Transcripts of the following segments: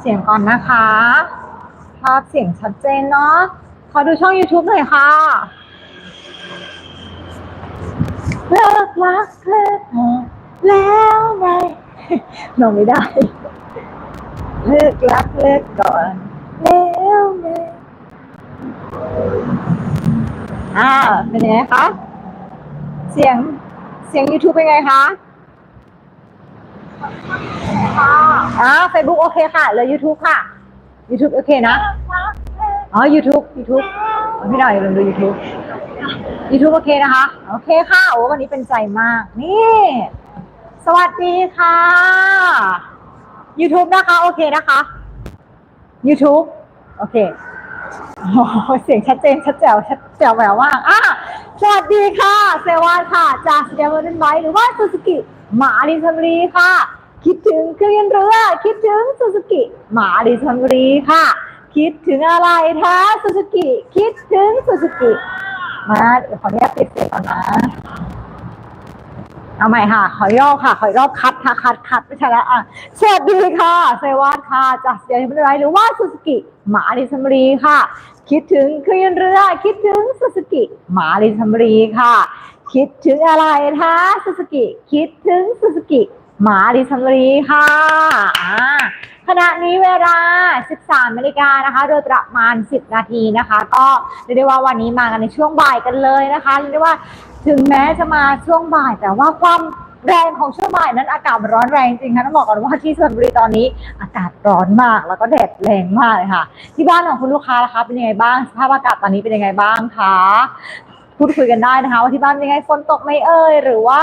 เสียงก่อนนะคะ ภาพเสียงชัดเจนเนาะ ขอดูช่อง YouTube หน่อยค่ะเลิกรักเลิกหอแล้วไงนอนไม่ได้ เลิกรักเลิกก่อน แล้วไงอ่าเป็นไงคะ เสียงเสียง YouTube เป็นไงคะ อ่า Facebook โอเคค่ะเหลย YouTube ค่ะ YouTube โอเคนะ อ๋อ YouTube YouTube พี่หน่อยลืมดู YouTube YouTube โอเคนะคะ โอเคค่ะโอ้วันนี้เป็นใจมาก นี่ สวัสดีค่ะ YouTube นะคะ โอเคนะคะ YouTube โอเคโอ้เสียงชัดเจนชัดแจ๋วชัดแจ๋วแหววมากอะสวัสดีค่ะ เซวานค่ะ จากสเดวอร์เดนไบหรือว่าซูซูกิ หมาดิซัมรีค่ะ คิดถึงเครื่องเรือ คิดถึงซูซูกิหมาดิซัมรีค่ะ คิดถึงอะไรคะซูซูกิคิดถึงซูซูกิมาเดี๋ยวขออนุญาตปิดเสียงก่อนนะเอาใหม่ค่ะ ขอย่อค่ะ ขออีกรอบคัดค่ะคัดคัดไม่ใช่ละอะสวัสดีค่ะเซวานค่ะจากเสียงเป็นไรหรือว่าซูซูกิหมาดิซัมรีค่ะ คิดถึงครื่องเรือ คิดถึงซูซูกิหมาดิซัมรีค่ะ คิดถึงอะไรคะซูซูกิคิดถึงซูซูกิหมาดิซัมรีค่ะอ่าขณะนี้เวลา 13นาฬิกานะคะ โดยประมาณ 10 นาทีนะคะ ก็เรียกได้ว่าวันนี้มากันในช่วงบ่ายกันเลยนะคะเรียกได้ว่าถึงแม้จะมาช่วงบ่ายแต่ว่าความ แรงของเช่วงบ่ายนั้นอากาศมันร้อนแรงจริงค่ะต้องบอกก่อนว่าที่ชลบุรีตอนนี้อากาศร้อนมากแล้วก็แดดแรงมากเลยค่ะ ที่บ้านของคุณลูกค้านะคะเป็นยังไงบ้างสภาพอากาศตอนนี้เป็นยังไงบ้างคะพูดคุยกันได้นะคะว่าที่บ้านเป็นยังไงฝนตกไหมเอ่ยหรือว่า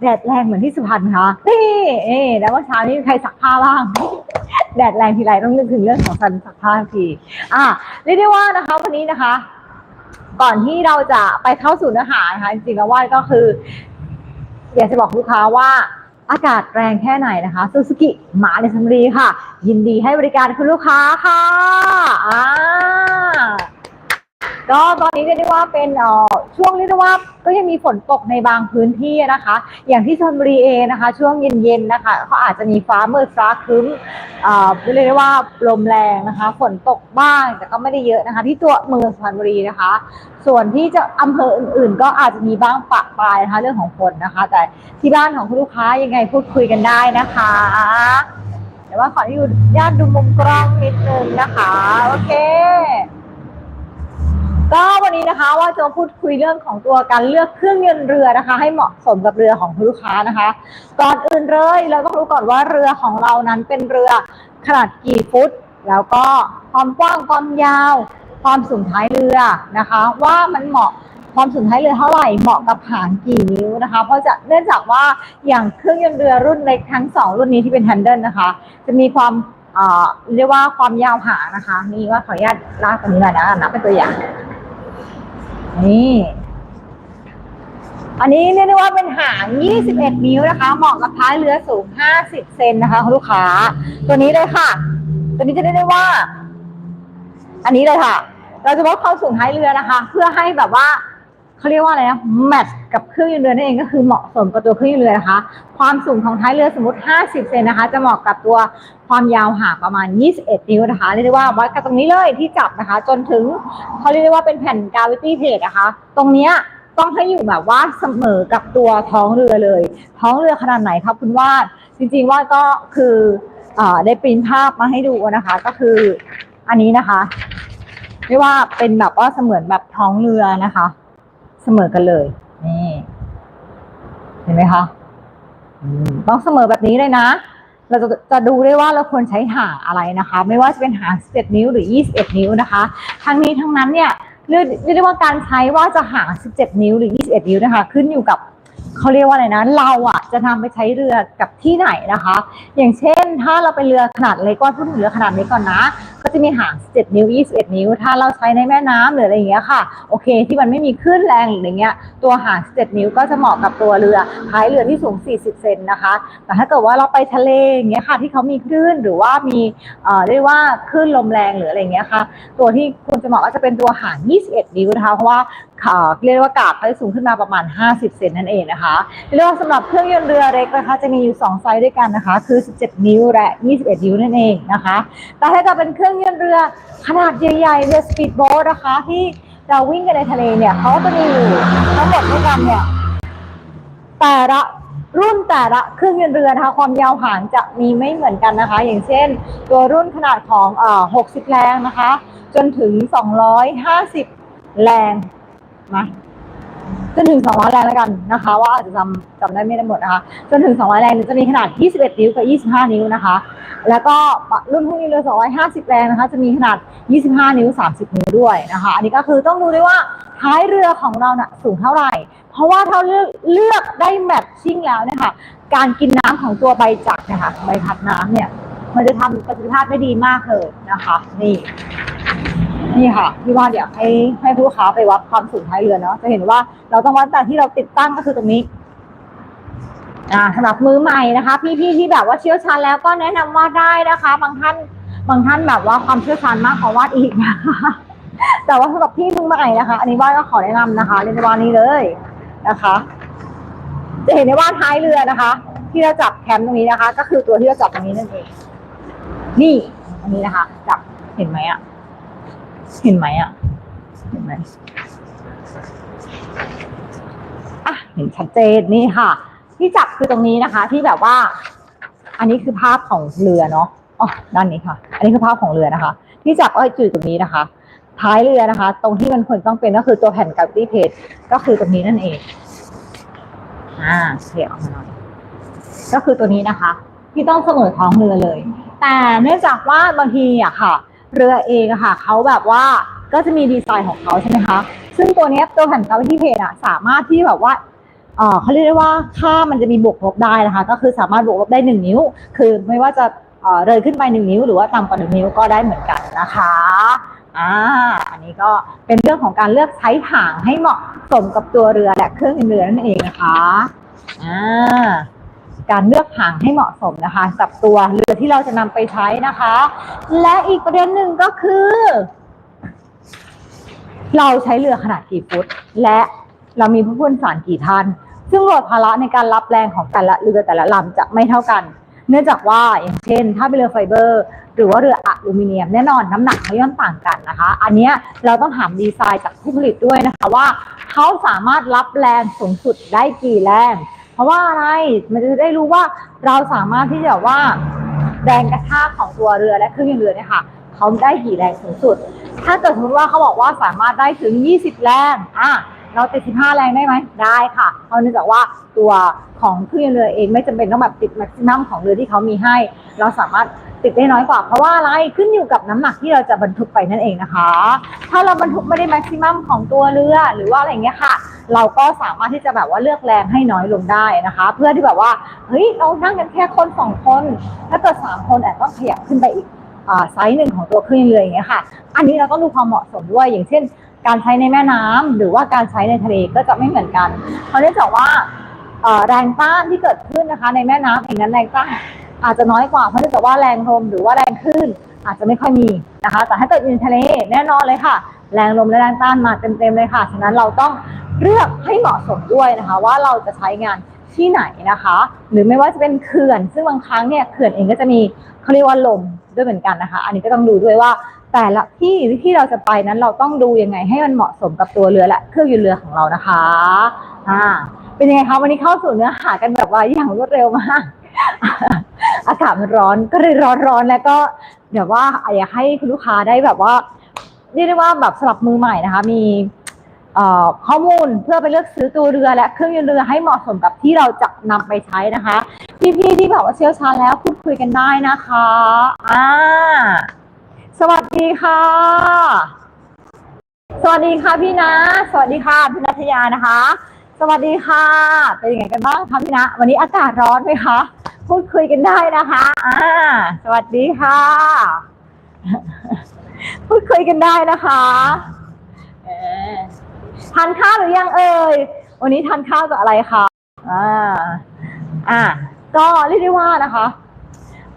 แดดแรงเหมือนที่สุพรรณคะนี่เอ๊แล้วเมื่อเช้านี้ใครซักผ้าบ้างแดดแรงทีไรต้องนึกถึงเรื่องของการซักผ้าทีอะเรียกได้ว่านะคะวันนี้นะคะก่อนที่เราจะไปเข้าสู่เนื้อหานะคะจริงๆแล้วว่าก็คือ อยากจะบอกลูกค้าว่าอากาศแรงแค่ไหนนะคะซูซูกิหมาในสัมรีค่ะ ยินดีให้บริการคุณลูกค้าค่ะอ่า ก็ตอนนี้เรียกได้ว่าเป็นเอ่อช่วงเรียกได้ว่าก็ยังมีฝนตกในบางพื้นที่นะคะ อย่างที่ชลบุรีเองนะคะ ช่วงเย็นๆนะคะเขาอาจจะมีฟ้ามืดฟ้าครึ้มเอ่อเรียกได้ว่าลมแรงนะคะ ฝนตกบ้างแต่ก็ไม่ได้เยอะนะคะ ที่ตัวเมืองสุพรรณบุรีนะคะ ส่วนที่จะอำเภออื่น ๆ ก็อาจจะมีบ้างปะปลายนะคะเรื่องของฝนนะคะ แต่ที่บ้านของคุณลูกค้ายังไงพูดคุยกันได้นะคะแต่ว่าขออนุญาตดูมุมกล้องนิดนึงนะคะ โอเค ก็วันนี้นะคะว่าจะพูดคุยเรื่องของตัวการเลือกเครื่องยนต์เรือนะคะ ให้เหมาะสมกับเรือของลูกค้านะคะ ก่อนอื่นเลยเราต้องรู้ก่อนว่าเรือของเรานั้นเป็นเรือขนาดกี่ฟุต แล้วก็ความกว้างความยาว ความสูงท้ายเรือนะคะ ว่ามันเหมาะความสูงท้ายเรือเท่าไหร่เหมาะกับหางกี่นิ้วนะคะ เพราะจะเนื่องจากว่าอย่างเครื่องยนต์เรือรุ่นเล็กทั้งสองรุ่นนี้ที่เป็น h ฮนเดิลนะคะ จะมีความเรียกว่าความยาวหางนะคะนี่ว่าขออนุญาตลากตัวนี้มานะนับเป็นตัวอย่าง นี่ อันนี้เรียกได้ว่าเป็นหาง 21 นิ้วนะคะ เหมาะกับท้ายเรือสูง 50 เซนนะคะคุณลูกค้า ตัวนี้เลยค่ะ ตัวนี้จะได้ได้ว่า อันนี้เลยค่ะ เราจะวัดความสูงท้ายเรือนะคะ เพื่อให้แบบว่าเขาเรียกว่าอะไรนะแมทกับเครื่องยนต์เรือนั่นเองก็คือเหมาะสมกับตัวเครื่องยนต์เรือนะคะ ความสูงของท้ายเรือสมมติ 50 เซนนะคะ จะเหมาะกับตัว ความยาวหางประมาณ 21 นิ้วนะคะเรียกได้ว่าวัดกันตรงนี้เลยที่จับนะคะ จนถึงเขาเรียกได้ว่าเป็นแผ่นกาวิตี้เพจนะคะ ตรงเนี้ยต้องให้อยู่แบบว่าเสมอกับตัวท้องเรือเลย ท้องเรือขนาดไหนครับคุณวาดจริงๆว่าก็คืออได้ปริ้นภาพมาให้ดูนะคะ ก็คืออันนี้นะคะเรียกว่าเป็นแบบว่าเสมือนแบบท้องเรือนะคะ เสมอกันเลยนี่เห็นไหมคะต้องเสมอแบบนี้เลยนะ เราจะจะดูได้ว่าเราควรใช้หางอะไรนะคะ ไม่ว่าจะเป็นหาง 11 นิ้วหรือ 21 นิ้วนะคะ ทั้งนี้ทั้งนั้นเนี่ยเรียกเรียกว่าการใช้ว่าจะหาง 17 นิ้วหรือ 21 นิ้วนะคะ ขึ้นอยู่กับเขาเรียกว่าอะไรนะ เราอะจะนำไปใช้เรือกับที่ไหนนะคะ อย่างเช่น ถ้าเราไปเรือขนาดเล็กก็พูดถึงเรือขนาดเล็กก่อนนะ ก็จะมีหาง 7 นิ้ว 21 นิ้ว ถ้าเราใช้ในแม่น้ำหรืออะไรอย่างเงี้ยค่ะ โอเค ที่มันไม่มีคลื่นแรงหรือเงี้ย ตัวหาง 7 นิ้วก็จะเหมาะกับตัวเรือท้ายเรือที่สูง 40 เซนนะคะ แต่ถ้าเกิดว่าเราไปทะเลอย่างเงี้ยค่ะ ที่เขามีคลื่นหรือว่ามีเอ่อเรียกว่าคลื่นลมแรงหรืออะไรเงี้ยค่ะ ตัวที่ควรจะเหมาะก็จะเป็นตัวหาง 21 นิ้วนะคะ เพราะว่า เรียกว่ากาบเขาจะสูงขึ้นมาประมาณ 50 เซนนั่นเองนะคะเรียกว่าสำหรับเครื่องยนต์เรือเล็กนะคะ จะมีอยู่ 2 ไซส์ด้วยกันนะคะ คือ 17 นิ้วและ 21 นิ้วนั่นเองนะคะ แต่ถ้าจะเป็นเครื่องยนต์เรือขนาดใหญ่ๆเรือสปีดโบ๊ทนะคะที่เราวิ่งกันในทะเลเนี่ยเขาจะมีอยู่ทั้งหมดด้วยกันเนี่ยแต่ละรุ่นแต่ละเครื่องยนต์เรือนะคะความยาวหางจะมีไม่เหมือนกันนะคะ อย่างเช่น ตัวรุ่นขนาดของเอ่อ60 แรงนะคะ จนถึง 250 แรง นะจนถึง 200 แรงแล้วกันนะคะ ว่าอาจจะจำจำได้ไม่ได้หมดนะคะจนถึง 200 แรงจะมีขนาด 21 นิ้วกับ 25 นิ้วนะคะ แล้วก็รุ่นพวกนี้เรือ 250 แรงนะคะ จะมีขนาด 25 นิ้ว 30 นิ้วด้วยนะคะ อันนี้ก็คือต้องดูด้วยว่าท้ายเรือของเราน่ะสูงเท่าไหร่ เพราะว่าถ้าเลือกเลือกได้แมทชิ่งแล้วเนี่ยค่ะการกินน้ำของตัวใบจักรนะคะใบพัดน้ำเนี่ย มันจะทำประสิทธิภาพได้ดีมากเลยนะคะ นี่ นี่ค่ะพี่ว่าเดี๋ยวให้ให้ผู้ค้าไปวัดความสูงท้ายเรือเนาะจะเห็นว่าเราต้องวัดจากที่เราติดตั้งก็คือตรงนี้อ่าสำหรับมือใหม่นะคะ พี่ๆที่แบบว่าเชี่ยวชาญแล้วก็แนะนำว่าได้นะคะ บางท่านบางท่านแบบว่าความเชี่ยวชาญมากขอวาดอีกนะคะแต่ว่าสำหรับพี่มือใหม่นะคะ อันนี้วาดก็ขอแนะนำนะคะ เรียนในวันนี้เลยนะคะ จะเห็นได้ว่าท้ายเรือนะคะ ที่เราจับแคมตรงนี้นะคะ ก็คือตัวที่เราจับตรงนี้นั่นเองนี่อันนี้นะคะ จับเห็นไหมอะ เห็นไหมอะเห็นไหมอะเห็นชัดเจนนี่ค่ะ ที่จับคือตรงนี้นะคะ ที่แบบว่า อันนี้คือภาพของเรือเนาะอ๋อด้านนี้ค่ะ อันนี้คือภาพของเรือนะคะ ที่จับก็จุดตรงนี้นะคะ ท้ายเรือนะคะ ตรงที่มันควรต้องเป็นก็คือตัวแผ่นกับตี้เพจก็คือตรงนี้นั่นเอง อ่าเขียออกมาหน่อยก็คือตัวนี้นะคะ ที่ต้องเสมอท้องเรือเลย แต่เนื่องจากว่าบางทีอะค่ะ เรือเองอะค่ะเขาแบบว่าก็จะมีดีไซน์ของเขาใช่ไหมคะ ซึ่งตัวนี้ตัวแผ่นกราฟที่เพจอะสามารถที่แบบว่าเขาเรียกได้ว่าค่ามันจะมีบวกลบได้นะคะ ก็คือสามารถบวกลบได้หนึ่งนิ้ว คือไม่ว่าจะเอ่อเลยขึ้นไปหนึ่งนิ้ว หรือว่าต่ำกว่าหนึ่งนิ้วก็ได้เหมือนกันนะคะอ่าอันนี้ก็เป็นเรื่องของการเลือกใช้หางให้เหมาะสมกับตัวเรือและเครื่องเรือนั่นเองนะคะอ่า การเลือกหางให้เหมาะสมนะคะ กับตัวเรือที่เราจะนำไปใช้นะคะ และอีกประเด็นหนึ่งก็คือ เราใช้เรือขนาดกี่ฟุต และเรามีผู้ผู้โดยสารกี่ท่าน ซึ่งโหลดภาระในการรับแรงของแต่ละเรือแต่ละลำจะไม่เท่ากัน เนื่องจากว่าอย่างเช่น ถ้าเป็นเรือไฟเบอร์ หรือว่าเรืออะลูมิเนียมแน่นอนน้ำหนักเขาย่อมต่างกันนะคะ อันนี้เราต้องถามดีไซน์จากผู้ผลิตด้วยนะคะว่าเขาสามารถรับแรงสูงสุดได้กี่แรง ราะว่าอะไรมันจะได้รู้ว่าเราสามารถที่จะว่าแรงกระชากของตัวเรือและเครื่องยนต์เรือเนี่ยค่ะเขาได้กี่แรงสูงสุด ถ้าเกิดสมมติว่าเขาบอกว่าสามารถได้ถึง 20 แรงอะเราติด15 แรงได้ไหมได้ค่ะเพราะเนื่องจากว่าตัวของเครื่องยนต์เรือเองไม่จำเป็นต้องแบบติดแม็กซิมัมของเรือที่เขามีให้ เราสามารถติดได้น้อยกว่า เพราะว่าอะไรขึ้นอยู่กับน้ำหนักที่เราจะบรรทุกไปนั่นเองนะคะ ถ้าเราบรรทุกไม่ได้แม็กซิมัมของตัวเรือหรือว่าอะไรเงี้ยค่ะ เราก็สามารถที่จะแบบว่าเลือกแรงให้น้อยลงได้นะคะ เพื่อที่แบบว่าเฮ้ยเรานั่งกันแค่คนสองคนถ้าเกิดสามคนอาจต้องขยับขึ้นไปอีกไซส์หนึ่งของตัวเครื่องเรืออย่างเงี้ยค่ะ อันนี้เราต้องดูความเหมาะสมด้วยอย่างเช่น การใช้ในแม่น้ำหรือว่าการใช้ในทะเลก็จะไม่เหมือนกัน เพราะเนื่องจากว่าแรงต้านที่เกิดขึ้นนะคะ ในแม่น้ำเองนั้นแรงต้านอาจจะน้อยกว่าเพราะเนื่องจากว่าแรงลมหรือว่าแรงคลื่นอาจจะไม่ค่อยมีนะคะ แต่ถ้าเกิดอยู่ในทะเลแน่นอนเลยค่ะ แรงลมและแรงต้านมาเต็มๆเลยค่ะ ฉะนั้นเราต้อง เลือกให้เหมาะสมด้วยนะคะ ว่าเราจะใช้งานที่ไหนนะคะ หรือไม่ว่าจะเป็นเขื่อน ซึ่งบางครั้งเนี่ยเขื่อนเองก็จะมีเขาเรียกว่าลมด้วยเหมือนกันนะคะ อันนี้ก็ต้องดูด้วยว่าแต่ละที่ที่เราจะไปนั้นเราต้องดูยังไงให้มันเหมาะสมกับตัวเรือและเครื่องยนต์เรือของเรานะคะอ่าเป็นยังไงคะวันนี้เข้าสู่เนื้อหากันแบบว่าอย่างรวดเร็วมากอากาศมันร้อนก็เลยร้อนร้อนๆแล้วก็เดี๋ยวว่าอยากให้คุณลูกค้าได้แบบว่าเรียกได้ว่าแบบสำหรับมือใหม่นะคะ มี ข้อมูลเพื่อไปเลือกซื้อตัวเรือและเครื่องยนต์เรือให้เหมาะสมกับที่เราจะนำไปใช้นะคะ พี่ๆที่แบบว่าเชี่ยวชาญแล้วพูดคุยกันได้นะคะอ่าสวัสดีค่ะ สวัสดีค่ะพี่นะ สวัสดีค่ะพี่นัทยานะคะ สวัสดีค่ะ เป็นยังไงกันบ้างคะพี่นะ วันนี้อากาศร้อนไหมคะ พูดคุยกันได้นะคะอ่าสวัสดีค่ะ พูดคุยกันได้นะคะ ทานข้าวหรือยังเอ่ย วันนี้ทานข้าวกับอะไรคะอ่าอ่าก็เรียกได้ว่านะคะ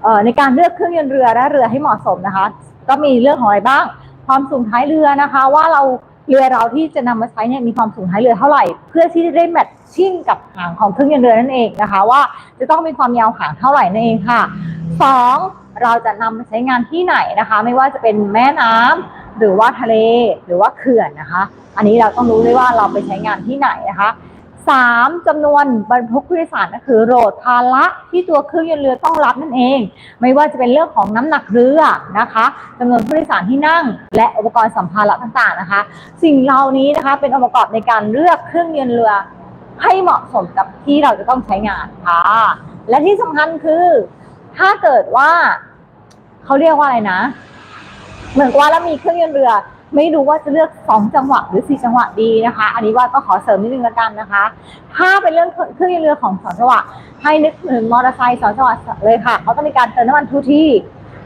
เอ่อในการเลือกเครื่องยนต์เรือและเรือให้เหมาะสมนะคะ ก็มีเรื่องของอะไรบ้าง ความสูงท้ายเรือนะคะ ว่าเราเรือเราที่จะนำมาใช้เนี่ยมีความสูงท้ายเรือเท่าไหร่ เพื่อที่จะได้แมทชิ่งกับหางของเครื่องยนต์เรือนั่นเองนะคะ ว่าจะต้องมีความยาวหางเท่าไหร่นั่นเองค่ะสองเราจะนำมาใช้งานที่ไหนนะคะ ไม่ว่าจะเป็นแม่น้ำ หรือว่าทะเลหรือว่าเขื่อนนะคะ อันนี้เราต้องรู้ด้วยว่าเราไปใช้งานที่ไหนนะคะสามจำนวนบรรทุกผู้โดยสารก็คือโหลดภาระที่ตัวเครื่องยนต์เรือต้องรับนั่นเอง ไม่ว่าจะเป็นเรื่องของน้ำหนักเรือนะคะจำนวนผู้โดยสารที่นั่ง และอุปกรณ์สัมภาระต่างๆนะคะ สิ่งเหล่านี้นะคะเป็นองค์ประกอบในการเลือกเครื่องยนต์เรือ ให้เหมาะสมกับที่เราจะต้องใช้งานค่ะและที่สำคัญคือ ถ้าเกิดว่าเขาเรียกว่าอะไรนะ เหมือนกับว่าแล้วมีเครื่องยนต์เรือ ไม่รู้ว่าจะเลือกสองจังหวะหรือสี่จังหวะดีนะคะ อันนี้ว่าก็ขอเสริมนิดนึงละกันนะคะ ถ้าเป็นเรื่องเครื่องยนต์เรือของสองจังหวะให้นึกถึงมอเตอร์ไซค์สองจังหวะเลยค่ะเขาจะมีการเติมน้ำมันทุกที่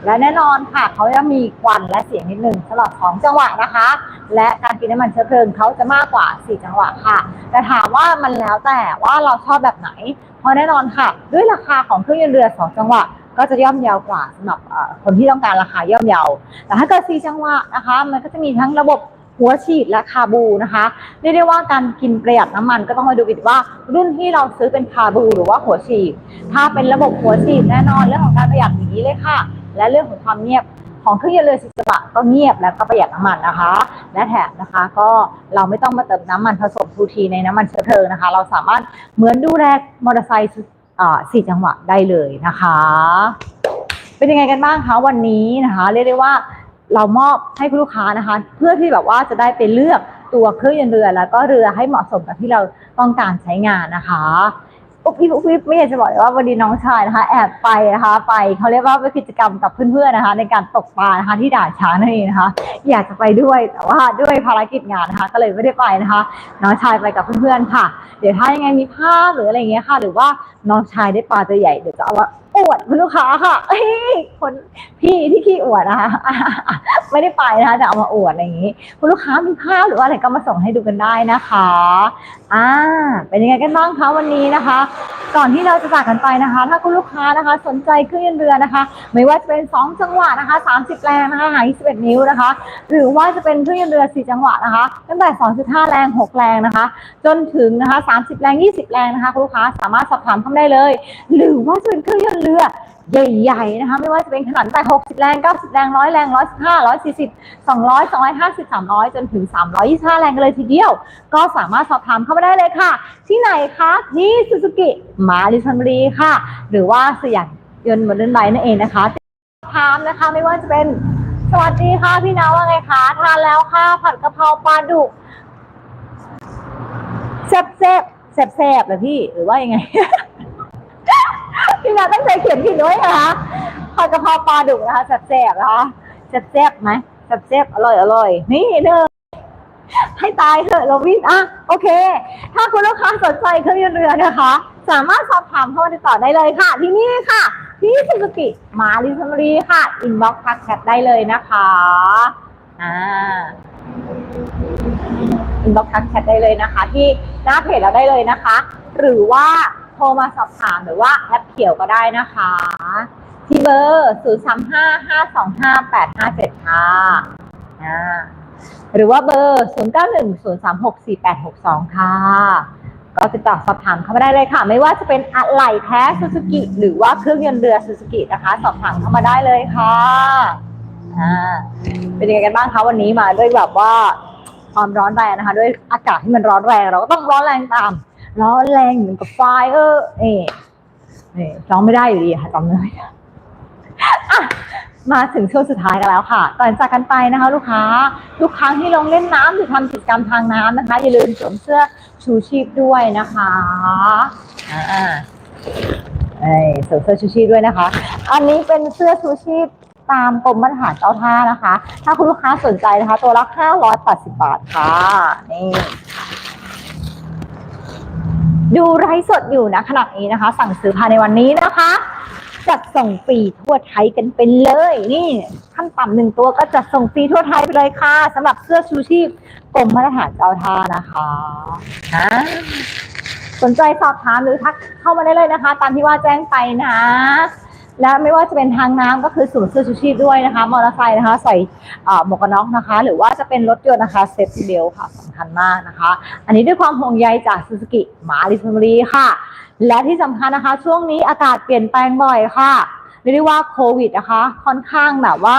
และแน่นอนค่ะเขาจะมีควันและเสียงนิดนึงสำหรับของจังหวะนะคะ และการกินน้ำมันเชื้อเพลิงเขาจะมากกว่า 4 จังหวะค่ะ แต่ถามว่ามันแล้วแต่ว่าเราชอบแบบไหน เพราะแน่นอนค่ะ ด้วยราคาของเครื่องยนต์เรือ 2 จังหวะ ก็จะย่อมเยาวกว่าสำหรับคนที่ต้องการราคาย่อมเยาวแต่ถ้าเกิด4จังหวะนะคะ มันก็จะมีทั้งระบบหัวฉีดและคาบูนะคะเรียกได้ว่าการกินประหยัดน้ำมันก็ต้องมาดูกันว่า รุ่นที่เราซื้อเป็นคาบูหรือว่าหัวฉีด ถ้าเป็นระบบหัวฉีดแน่นอนเรื่องของการประหยัดอย่างนี้เลยค่ะ และเรื่องของความเงียบของเครื่องยนต์เรือสิบจังวะก็เงียบแล้วก็ประหยัดน้ำมันนะคะ และแถมนะคะก็เราไม่ต้องมาเติมน้ำมันผสมทูทีในน้ำมันเชื้อเพลิงนะคะ เราสามารถเหมือนดูแลมอเตอร์ไซค์ สี่จังหวะได้เลยนะคะ เป็นยังไงกันบ้างคะวันนี้นะคะเรียกได้ว่าเรามอบให้คุณลูกค้านะคะ เพื่อที่แบบว่าจะได้ไปเลือกตัวเครื่องยนต์เรือ แล้วก็เรือให้เหมาะสมกับที่เราต้องการใช้งานนะคะ อุ๊บอิ๊บอุ๊บอิ๊บไม่อยากจะบอกเลยว่าวันนี้น้องชายนะคะ แอบไปนะคะ ไปเขาเรียกว่าไปกิจกรรมกับเพื่อนๆนะคะ ในการตกปลานะคะที่ด่านช้างนั่นเองนะคะ อยากจะไปด้วยแต่ว่าด้วยภารกิจงานนะคะ ก็เลยไม่ได้ไปนะคะ น้องชายไปกับเพื่อนๆค่ะ เดี๋ยวถ้ายังไงมีภาพหรืออะไรเงี้ยค่ะ หรือว่าน้องชายได้ปลาตัวใหญ่เดี๋ยวจะเอามา อวดคุณลูกค้าค่ะเฮ้ยคนพี่ที่ขี้อวดนะคะไม่ได้ไปนะคะแต่เอามาอวดอะไรอย่างงี้ คุณลูกค้ามีภาพหรือว่าอะไรก็มาส่งให้ดูกันได้นะคะอ่าเป็นยังไงกันบ้างคะวันนี้นะคะ ก่อนที่เราจะจากกันไปนะคะ ถ้าคุณลูกค้านะคะ สนใจเครื่องยนต์เรือนะคะ ไม่ว่าจะเป็น 2 จังหวะนะคะ 30 แรงนะคะหาง21 นิ้วนะคะ หรือว่าจะเป็นเครื่องยนต์เรือ 4 จังหวะนะคะ ตั้งแต่ 2.5 แรง 6 แรงนะคะ จนถึงนะคะ 30 แรง 20 แรงนะคะคุณลูกค้าสามารถสอบถามเข้าได้เลย หรือว่าจะเป็นเครื่องยนต์รือใหญ่ๆนะคะไม่ว่าจะเป็นขนาดตั้งแต่ 60 แรง 90 แรง 100 แรง 115 140 200 250 300 จนถึง 325 แรงกันเลยทีเดียว ก็สามารถสอบถามเข้ามาได้เลยค่ะ ที่ไหนคะที่ซูซูกิมาดิชันบรีค่ะ หรือว่าสยามยนต์มอเตอร์ไซค์นั่นเองนะคะถามนะคะไม่ว่าจะเป็นสวัสดีค่ะพี่นาว่าไงคะทานแล้วค่ะผัดกะเพราปลาดุกแซ่บแซบแซบแซ่บๆเลยพี่หรือว่ายังไง พี่นาตั้งใจเขียนผิดด้วยนะคะผัดกะเพราปลาดุกนะคะแซ่บแซ่บๆนะคะแซ่บแซ่บๆไหมแซ่บแซ่บๆอร่อยอร่อยนี่เด้อให้ตายเถอะเราวิ่งอะโอเค ถ้าคุณลูกค้าสนใจเครื่องยนต์เรือนะคะ สามารถสอบถามเข้ามาติดต่อได้เลยค่ะ ที่นี่ค่ะ ที่ซูซูกิมาริซามารีค่ะ อินบ็อกซ์ทักแชทได้เลยนะคะอ่าอินบ็อกซ์ทักแชทได้เลยนะคะ ที่หน้าเพจเราได้เลยนะคะ หรือว่า โทรมาสอบถามหรือว่าแอปเขียวก็ได้นะคะ ที่เบอร์ 0 3 5 5 2 5 8 5 7 ค่ะหรือว่าเบอร์ 0 9 1 0 3 6 4 8 6 2 ค่ะ ก็ติดต่อสอบถามเข้ามาได้เลยค่ะ ไม่ว่าจะเป็นอะไหล่แท้ซูซูกิหรือว่าเครื่องยนต์เรือซูซูกินะคะ สอบถามเข้ามาได้เลยค่ะอ่าเป็นยังไงกันบ้างคะวันนี้มาด้วยแบบว่าความร้อนแรงนะคะ ด้วยอากาศที่มันร้อนแรง เราก็ต้องร้อนแรงตาม ร้อนแรงเหมือนกับไฟเออร์เอ๊ะนี่ร้องไม่ได้อยู่ดีค่ะจำเลยมาถึงช่วงสุดท้ายกันแล้วค่ะ ก่อนจากกันไปนะคะ ลูกค้าทุกครั้งที่ลงเล่นน้ำหรือทำกิจกรรมทางน้ำนะคะ อย่าลืมสวมเสื้อชูชีพด้วยนะคะอ่าเอ้สวมเสื้อชูชีพด้วยนะคะ อันนี้เป็นเสื้อชูชีพตามกรมมาตรฐานเจ้าท่านะคะ ถ้าคุณลูกค้าสนใจนะคะ ตัวละ580บาทค่ะนี่ ดูไลฟ์สดอยู่นะขณะนี้นะคะ สั่งซื้อภายในวันนี้นะคะ จัดส่งฟรีทั่วไทยกันไปเลย นี่ขั้นต่ำหนึ่งตัวก็จัดส่งฟรีทั่วไทยไปเลยค่ะสำหรับเสื้อชูชีพกรมมาตรฐานเจ้าท่านะคะอ่าสนใจสอบถามหรือทักเข้ามาได้เลยนะคะ ตามที่ว่าแจ้งไปนะ และไม่ว่าจะเป็นทางน้ำก็คือสูนเสื้อชูชีพด้วยนะคะมอเตอร์ไซค์นะคะ ใส่หมวกกันน็อกนะคะ หรือว่าจะเป็นรถยนต์นะคะเซฟตี้เบลค่ะ คัญมากนะคะ อันนี้ด้วยความห่วงใยจากซูซูกิมาริสบุรีค่ะ และที่สำคัญนะคะ ช่วงนี้อากาศเปลี่ยนแปลงบ่อยค่ะเรียกได้ว่าโควิดนะคะ ค่อนข้างแบบว่า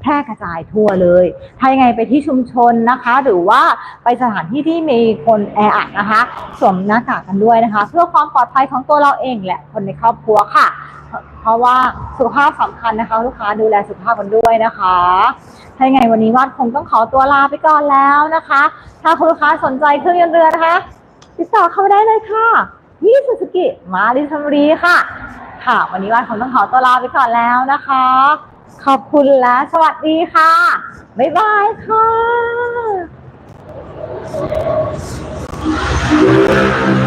แพร่กระจายทั่วเลย ถ้ายังไงไปที่ชุมชนนะคะ หรือว่าไปสถานที่ที่มีคนแออัดนะคะ สวมหน้ากากกันด้วยนะคะ เพื่อความปลอดภัยของตัวเราเองและคนในครอบครัวค่ะ เพราะว่าสุขภาพสำคัญนะคะ ลูกค้าดูแลสุขภาพกันด้วยนะคะ ถ้ายังไงวันนี้วาดคงต้องขอตัวลาไปก่อนแล้วนะคะ ถ้าคุณลูกค้าสนใจเครื่องยนต์เรือนะคะ ติดต่อเข้ามาได้เลยค่ะที่สุสกิมาดิซัมรีค่ะ ค่ะ วันนี้วาดคงต้องขอตัวลาไปก่อนแล้วนะคะ ขอบคุณและสวัสดีค่ะ บ๊ายบายค่ะ